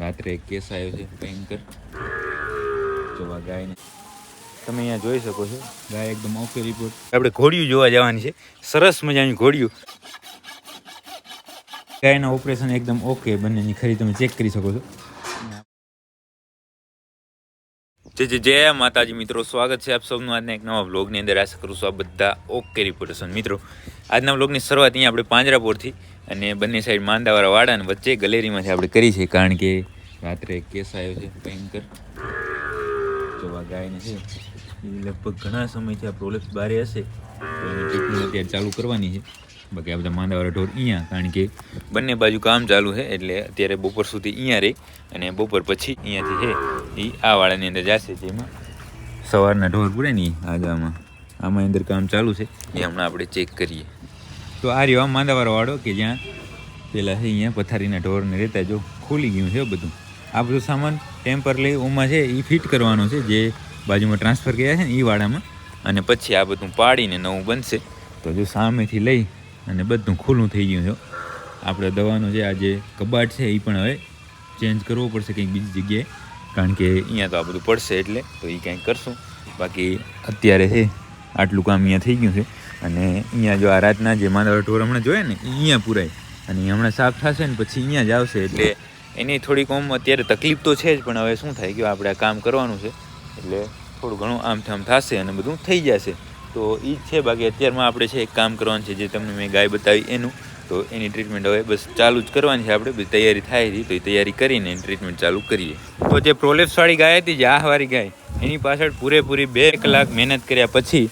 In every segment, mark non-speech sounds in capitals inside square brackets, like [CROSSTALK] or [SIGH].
રાત્રે એક કેસ આવ્યો છે ભયંકર જોવા ગાયને તમે અહીંયા જોઈ શકો છો. ગાય એકદમ ઓકે રિપોર્ટ આપણે ઘોડિયું જોવા જવાની છે. સરસ મજાની ઘોડિયું. ગાયના ઓપરેશન એકદમ ઓકે બંનેની ખરી તમે ચેક કરી શકો છો. જય જય જય માતાજી મિત્રો સ્વાગત છે આપ સૌનું આજના એક નવા બ્લોગની અંદર. આશા કરું છું આ બધા ઓકે રિપોર્ટેશન મિત્રો આજના બ્લોગની શરૂઆત અહીંયા આપણે પાંજરાપોરથી અને બંને સાઈડ માંદાવાળા વાડા અને વચ્ચે ગલેરીમાંથી આપણે કરી છે, કારણ કે રાત્રે કેસ આવ્યો છે, ભયંકર. જોવા ગાયને છે, એ લગભગ ઘણા સમયથી આ પ્રોલેપ્સ બારે હશે. તો એની ટ્રીટમેન્ટ અત્યારે ચાલુ કરવાની છે. બાકી આ બધા માંદાવાળા ઢોર અહીંયા, કારણ કે બંને બાજુ કામ ચાલુ છે, એટલે અત્યારે બપોર સુધી અહીંયા રહે અને બપોર પછી અહીંયાથી છે, એ આ વાળાની અંદર જશે, જેમાં સવારના ઢોર પૂરે ને ઈ આગામાં. આમાં અંદર કામ ચાલુ છે, એ હમણાં આપણે ચેક કરીએ. તો આ રહ્યો આમ માંદાવાળો કે જ્યાં પેલા છે અહીંયા પથારીના ઢોરને રહેતા જો ખુલી ગયું છે બધું. આ બધું સામાન ટેમ્પરલી ઓમાં છે એ ફિટ કરવાનો છે, જે બાજુમાં ટ્રાન્સફર કર્યા છે ને એ વાડામાં અને પછી આ બધું પાડીને નવું બનશે. તો જો સામેથી લઈ અને બધું ખુલ્લું થઈ ગયું છે આપણે દવાનું જે આ જે કબાટ છે એ પણ હવે ચેન્જ કરવો પડશે કંઈક બીજી જગ્યાએ. કારણ કે અહીંયા તો આ બધું પડશે એટલે તો એ કંઈક કરશું. બાકી અત્યારે છે, આટલું કામ અહીંયા થઈ ગયું છે. અને અહીંયા જો આ રાતના જે માંદા ઢોર હમણાં જોઈએ ને અહીંયા પૂરાય. અને હમણાં સાફ થશે ને પછી અહીંયા જ આવશે. એટલે એની થોડીક આમ અત્યારે તકલીફ તો છે જ, પણ હવે શું થાય કે આપણે આ કામ કરવાનું છે. એટલે થોડું ઘણું આમ થામ થશે અને બધું થઈ જશે. તો એ જ છે, બાકી અત્યારમાં આપણે છે એક કામ કરવાનું છે, જે તમને મેં ગાય બતાવી એનું. તો એની ટ્રીટમેન્ટ હવે બસ ચાલુ જ કરવાની છે આપણે, બધી તૈયારી થાય હતી તો એ તૈયારી કરીને એની ટ્રીટમેન્ટ ચાલુ કરીએ. તો જે પ્રોલેપ્સવાળી ગાય હતી, જે આહવાળી ગાય, એની પાછળ પૂરેપૂરી બે કલાક મહેનત કર્યા પછી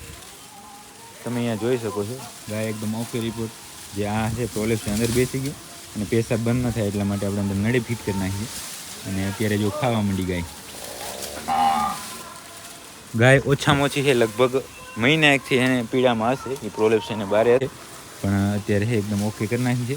તમે અહીંયા જોઈ શકો છો. ગાય એકદમ ઓકે રિપોર્ટ જે આ છે પ્રોલેપ્સ અંદર બેસી ગયો અને પેશાબ બંધ ન થાય એટલા માટે આપણે અંદર નળી ફિટ કરી નાખીએ. અને અત્યારે જો ખાવા માંડી ગાય. ગાય ઓછામાં ઓછી છે લગભગ મહિના એકથી એને પીડામાં હશે. એ પ્રોલેપ્સ એને બારે હશે. પણ અત્યારે એકદમ ઓકે કરી નાખી છે.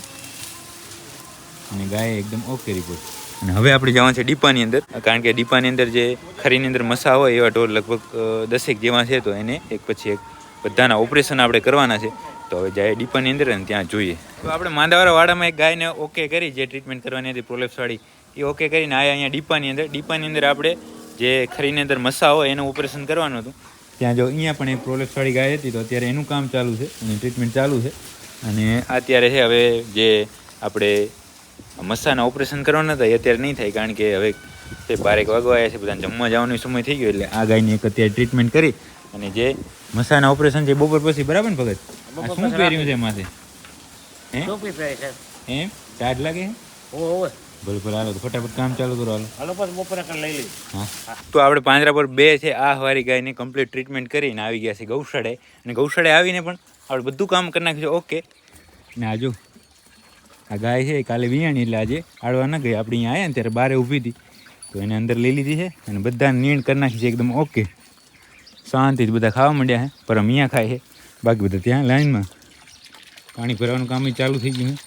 અને ગાય એકદમ ઓકે રિપોર્ટ અને હવે આપણે જવાનું છે ડીપાની અંદર. કારણ કે ડીપાની અંદર જે ખરીની અંદર મસા હોય એવા ઢોર લગભગ દસેક જેવા છે તો એને એક પછી એક બધાના ઓપરેશન આપણે કરવાના છે. તો હવે જાય ડીપાની અંદર અને ત્યાં જોઈએ. તો આપણે માંદાવાળા વાડામાં એક ગાયને ઓકે કરી, જે ટ્રીટમેન્ટ કરવાની હતી પ્રોલેપ્સવાળી એ ઓકે કરીને આયા અહીંયા ડીપાની અંદર. ડીપાની અંદર આપણે જે ખરીની અંદર મસા હોય એનું ઓપરેશન કરવાનું હતું. ત્યાં જો અહીંયા પણ એક પ્રોલેપ્સવાળી ગાય હતી, તો અત્યારે એનું કામ ચાલુ છે એની ટ્રીટમેન્ટ ચાલુ છે. અને અત્યારે છે હવે જે આપણે મસાના ઓપરેશન કરવાના હતા, એ અત્યારે નહીં થાય, કારણ કે હવે તે બારેક વાગવા આવ્યા છે, બધાને જમવા જવાનો સમય થઈ ગયો, એટલે આ ગાયની એક અત્યારે ટ્રીટમેન્ટ કરી અને જે મસાના ઓપરેશન છે બપોર પછી બરાબર ને ભગત? શું પહેર્યું છે માથે હે? ટોપી પહેરી છે? ચાર્જ લાગે? ઓવે ભલે ભલે હાલો તો ફટાફટ કામ ચાલુ કરો હાલો. હાલો પછી બપોરે કરી લઈ લઈ હા. તો આપણે પાંજરા પર બે છે આ હવારી ગાયને કમ્પ્લીટ ટ્રીટમેન્ટ કરીને આવી ગયા છે ગૌશાળે. અને ગૌશાળે આવીને પણ આપણે બધું કામ કરી નાખ્યું છે. ઓકે ને આ જો આ ગાય છે કાલે વિયાણી એટલે આજે આડવા ન ગઈ. આપણે અહીંયા આવ્યા ને ત્યારે બારે ઊભી હતી. તો એને અંદર લઈ લીધી છે અને બધા નીણ કરી નાખી છે એકદમ ઓકે શાંતિથી બધા ખાવા માંડ્યા છે પર અહીંયા ખાય છે બાકી બધા ત્યાં લાઈનમાં. પાણી ભરવાનું કામ ચાલુ થઈ ગયું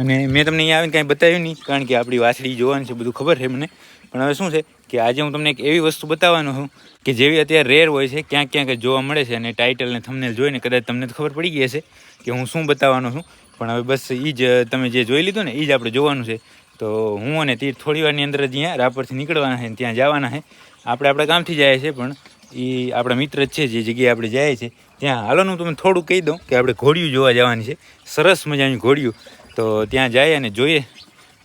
અને મેં તમને અહીંયા આવીને કાંઈ બતાવ્યું નહીં, કારણ કે આપણી વાછડી જોવાની છે, બધું ખબર છે મને. પણ હવે શું છે કે આજે હું તમને એક એવી વસ્તુ બતાવવાનો છું કે જેવી અત્યારે રેર હોય છે, ક્યાંક ક્યાંક જોવા મળે છે, અને ટાઇટલ ને થંબનેલ જોઈને કદાચ તમને તો ખબર પડી ગઈ હશે કે હું શું બતાવવાનો છું. પણ હવે બસ એ જ તમે જે જોઈ લીધું ને એ જ આપણે જોવાનું છે. તો હું અને તીર થોડી વારની અંદર જ અહીંયા રાપરથી નીકળવાના છે ત્યાં જવાના છે. આપણે આપણા કામથી જાય છે પણ એ આપણા મિત્ર છે જે જગ્યાએ આપણે જાય છે ત્યાં. હાલો હું તમને થોડું કહી દઉં કે આપણે ઘોડિયું જોવા જવાની છે. સરસ મજાની ઘોડિયું. તો ત્યાં જાય અને જોઈએ.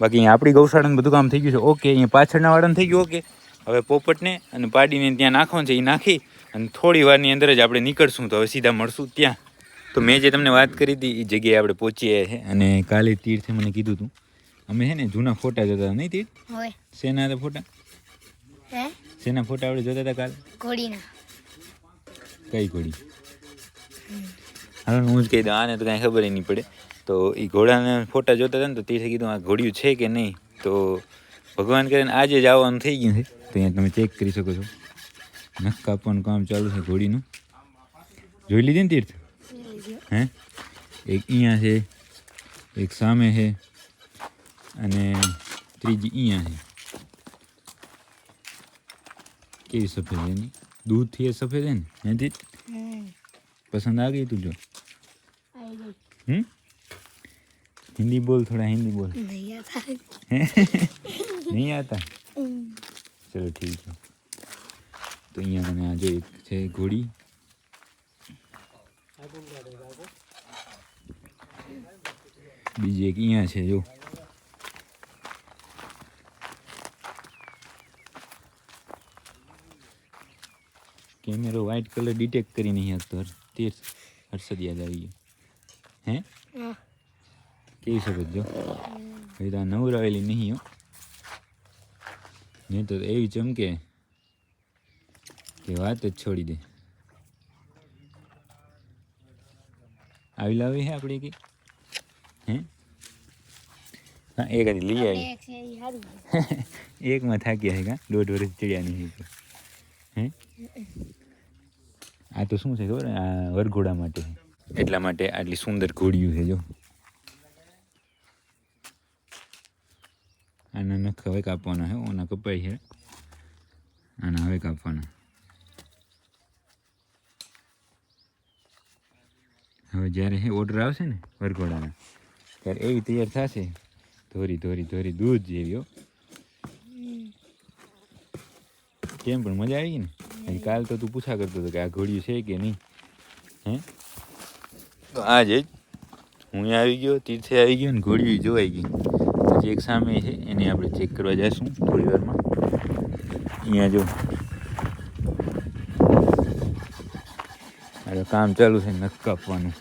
બાકી અહીંયા આપણી ગૌશાળાનું બધું કામ થઈ ગયું છે. ઓકે અહીંયા પાછળના વાળાને થઈ ગયું ઓકે. હવે પોપટને અને પાડીને ત્યાં નાખવાનું છે એ નાખી અને થોડી વારની અંદર જ આપણે નીકળશું. તો હવે સીધા મળશું ત્યાં. તો મેં જે તમને વાત કરી હતી એ જગ્યાએ આપણે પહોંચી છે. અને કાલે તીર્થે મને કીધું હતું અમે છે ને જૂના ફોટા જોતા નહીં તીર્થ? શેના હતા ફોટા? શેના ફોટા આપણે જોતા હતા કાલ? ઘોડીના. કઈ ઘોડી? હવે હું જ કહી દઉં આને તો કાંઈ ખબર નહીં પડે. તો એ ઘોડાના ફોટા જોતા હતા ને તો તીર્થે કીધું આ ઘોડિયું છે કે નહીં? તો ભગવાન કરીને આજે જ આવવાનું થઈ ગયું છે. તો અહીંયા તમે ચેક કરી શકો છો. નખ કાપવાનું કામ ચાલુ છે ઘોડીનું. જોઈ લીધી ને તીર્થ? હે? એક અહીંયા છે એક સામે છે અને ત્રીજી અહીંયા છે. કેવી સફેદ એની. દૂધથી એ સફેદ છે ને? નથી પસંદ આવી ગઈ તુજો હમ? હિન્દી બોલ થોડા, હિન્દી બોલ. નહીં આતા? ચલો ઠીક છે. તો અહીંયા મને આજે એક છે ઘોડી. બીજી એક અહીંયા છે, જો. કેમેરો વ્હાઇટ કલર ડિટેક્ટ કરી નહીં શકતો હર- તે હર્ષદ યાદ આવી ગયું. હે? હા. કેવી શરત જો? એ તો આ નવરાવેલી નહીં હો. નહીં તો એવી ચમકે કે વાત જ છોડી દે. આવી લાવી હે આપણી કે હે? હા એક હતી લઈ આવી. એક છે ઈ હારું. [LAUGHS] એકમાં થાક્યા છે કા? દોઢ વર્ષ ચડ્યા નહીં. છે હે? આ તો શું છે ખબર? આ વરઘોડા માટે. એટલા માટે આટલી સુંદર ઘોડિયું છે જો. આના નખ હવે કાપવાના છે ઓના કપાય છે. આના હવે કાપવાના. હવે જ્યારે હે ઓર્ડર આવશે ને વરઘોડાના ત્યારે એવી તૈયાર થશે. ધોરી ધોરી ધોરી દૂધ જેવી હો. કેમ પણ મજા આવી ગઈ ને? હજી કાલ તો તું પૂછા કરતો હતો કે આ ઘોડિયું છે કે નહીં? હે? તો આજે જ હું અહીંયા આવી ગયો, તીર્થે આવી ગયો ને ઘોડિયું જોવાઈ ગઈ. જે એક સામે છે, એને આપણે ચેક કરવા જઈશું થોડી વારમાં. અહીંયા જો. કામ ચાલુ છે નખ કાપવાનું.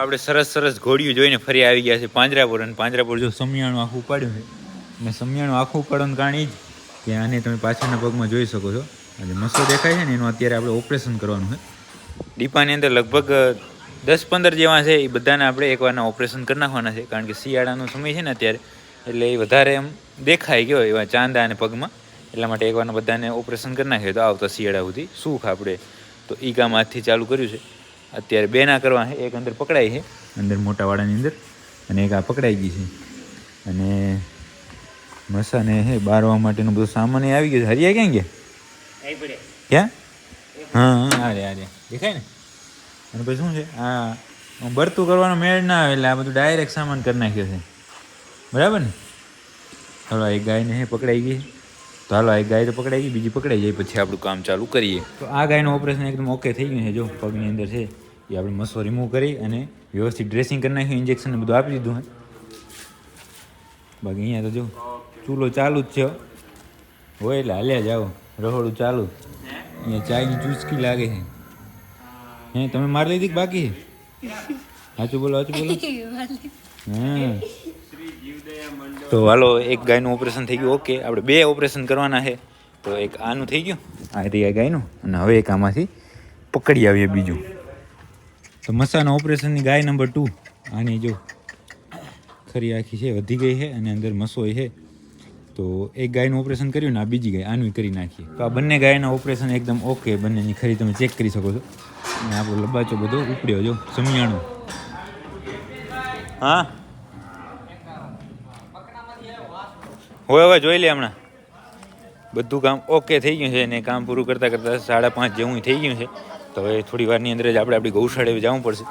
આપણે સરસ સરસ ઘોડિયું જોઈને ફરી આવી ગયા છે પાંજરાપુર અને પાંજરાપુર જો સમિયાણું આખું પાડ્યું છે. અને સમિયાણું આખું પાડવાનું કારણ એ જ કે આને તમે પાછળના પગમાં જોઈ શકો છો. અને મસ્તો દેખાય છે ને, એનું અત્યારે આપણે ઓપરેશન કરવાનું છે. ડીપાની અંદર લગભગ દસ પંદર જેવા છે, એ બધાને આપણે એકવારના ઓપરેશન કરી નાખવાના છે. કારણ કે શિયાળાનો સમય છે ને અત્યારે, એટલે એ વધારે એમ દેખાય ગયો એવા ચાંદા અને પગમાં. એટલા માટે એકવારના બધાને ઓપરેશન કરી નાખ્યું તો આવતા શિયાળા સુધી સુખ આપણે તો એ કામ આજથી ચાલુ કર્યું છે. અત્યારે બે ના કરવા છે એક અંદર પકડાઈ છે અંદર મોટા વાડાની અંદર અને એક આ પકડાઈ ગઈ છે. અને મસાને હે બારવા માટેનો બધો સામાન એ આવી ગયો છે. હરિયા ક્યાં ગયા? ક્યાં? હા હા આરે આરે દેખાય ને? અને પછી શું છે? આ બરતું કરવાનો મેળ ના આવે એટલે આ બધું ડાયરેક્ટ સામાન કરી નાખ્યો છે. બરાબર ને? હાલો એક ગાયને હે પકડાઈ ગઈ તો હાલો એક ગાય તો પકડાઈ ગઈ બીજી પકડાઈ જાય પછી આપણું કામ ચાલુ કરીએ. તો આ ગાયનું ઓપરેશન એકદમ ઓકે થઈ ગયું છે જો પગની અંદર છે. એ આપણે મસો રિમૂવ કરી અને વ્યવસ્થિત ડ્રેસિંગ કરી નાખ્યું ઇન્જેક્શન બધું આપી દીધું હે. બાકી અહીંયા તો જો ચૂલો ચાલુ જ છે. હોય એટલે હાલ્યા જાઓ. રહોડું ચાલુ. અહીંયા ચાયની ચૂસકી લાગે છે. હે, તમે મારી લીધી બાકી સાચું બોલો સાચું બોલો. હા. તો હાલો, એક ગાયનું ઓપરેશન થઈ ગયું. ઓકે આપણે બે ઓપરેશન કરવાના છે. તો એક આનું થઈ ગયું. આ આ ગાયનું. અને હવે એક આમાંથી પકડી આવીએ બીજું. તો મસાના ઓપરેશનની ગાય નંબર ટુ. આની જો ખરી આખી છે, વધી ગઈ છે અને અંદર મસોય છે. તો એક ગાયનું ઓપરેશન કર્યું ને આ બીજી ગાય આનું કરી નાખીએ. તો આ બંને ગાયના ઓપરેશન એકદમ ઓકે બંનેની ખરી તમે ચેક કરી શકો છો. અને આપણો લબાચો બધો ઉપડ્યો જો સમિયાણો હા? હવે હવે જોઈ લે હમણાં. બધું કામ ઓકે થઈ ગયું છે અને કામ પૂરું કરતાં કરતાં સાડા પાંચ જેવું થઈ ગયું છે. તો હવે થોડી વારની અંદર જ આપણે આપણી ગૌશાળે જવું પડશે.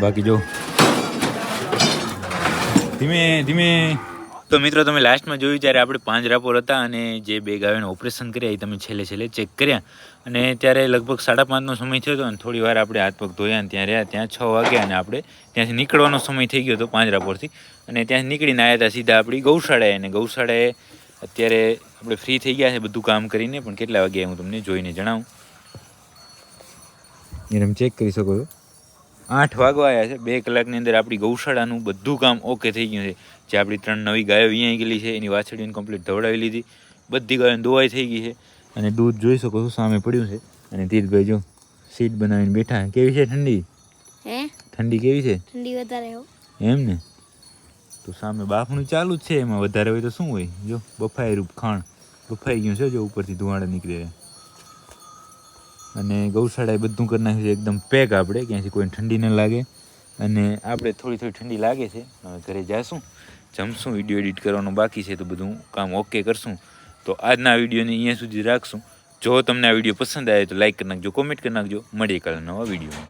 બાકી જો. ધીમે ધીમે. તો મિત્રો, તમે લાસ્ટમાં જોયું ત્યારે આપણે પાંજરાપોર હતા અને જે બે ગાયોને ઓપરેશન કર્યા એ તમે છેલ્લે છેલ્લે ચેક કર્યા. અને ત્યારે લગભગ સાડા પાંચનો સમય થયો હતો અને થોડી વાર આપણે હાથ પગ ધોયા અને ત્યાં રહ્યા. ત્યાં છ વાગ્યા અને આપણે ત્યાંથી નીકળવાનો સમય થઈ ગયો હતો પાંજરાપોરથી અને ત્યાંથી નીકળીને આવ્યા હતા સીધા આપણી ગૌશાળાએ. અને ગૌશાળાએ અત્યારે આપણે ફ્રી થઈ ગયા છે બધું કામ કરીને. પણ કેટલા વાગ્યા હું તમને જોઈને જણાવું. એ તમે ચેક કરી શકો છો. આઠ વાગવા આવ્યા છે. બે કલાકની અંદર આપણી ગૌશાળાનું બધું કામ ઓકે થઈ ગયું છે. જે આપણી ત્રણ નવી ગાયો અહીંયા ગયેલી છે એની વાછડીને કમ્પ્લીટ ધવડાવી લીધી. બધી ગાયો દોવાઈ થઈ ગઈ છે. અને દૂધ જોઈ શકો છો સામે પડ્યું છે. અને તીર્થભાઈ જો સીટ બનાવીને બેઠા કેવી છે ઠંડી? હે? ઠંડી કેવી છે? ઠંડી વધારે એમ ને? તો સામે બાફણું ચાલુ જ છે. એમાં વધારે હોય તો શું હોય? જો બફાઈ રૂપ ખાણ. બફાઈ ગયું છે જો ઉપરથી ધુવાડા નીકળે. અને ગૌશાળાએ બધું કરી નાખ્યું છે, એકદમ પેક આપણે ક્યાંથી કોઈ ઠંડી ન લાગે. અને આપણે થોડી થોડી ઠંડી લાગે છે ઘરે જાશું, જમશું, વીડિયો એડિટ કરવાનું બાકી છે, તો બધું કામ ઓકે કરશું. તો આજના વિડીયોને અહીંયા સુધી રાખશું. જો તમને આ વીડિયો પસંદ આવે તો લાઈક કરી નાખજો, કોમેન્ટ કરી નાખજો. મળીએ કાલે નવા વિડીયોમાં.